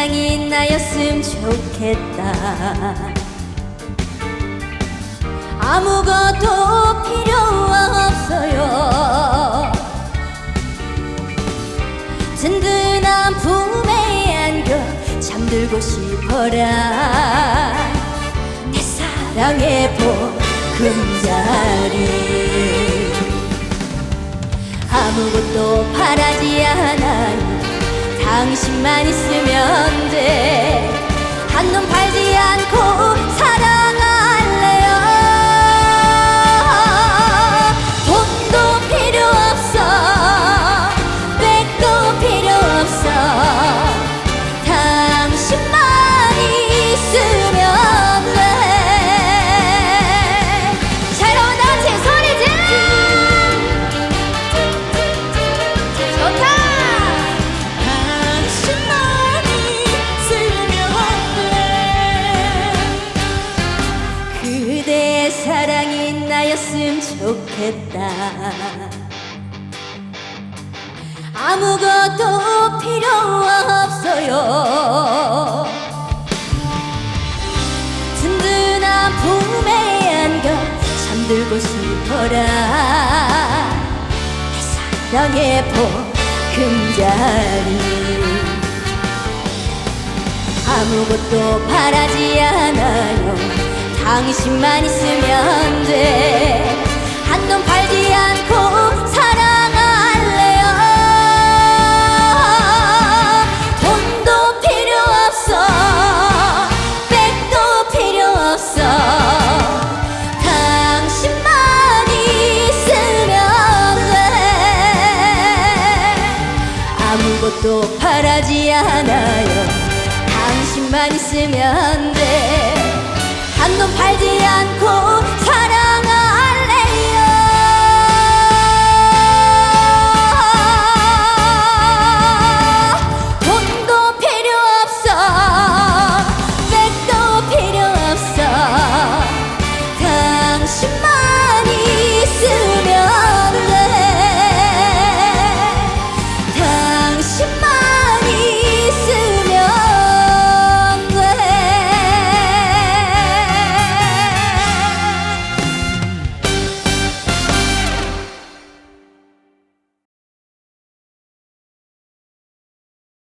사랑이 나였음 좋겠다. 아무것도 필요 없어요. 든든한 품에 안겨 잠들고 싶어라. 내 사랑의 보금자리. 아무것도 바라지 않아요 당신만 있으면 돼. 한눈 팔지 않고 나였음 좋겠다. 아무것도 필요 없어요. 든든한 품에 안겨 잠들고 싶어라. 내 사랑의 보금자리. 아무것도 바라지 않아요. 당신만 있으면 돼 아무것도 바라지 않아요. 당신만 있으면 돼. 한눈 팔지 않고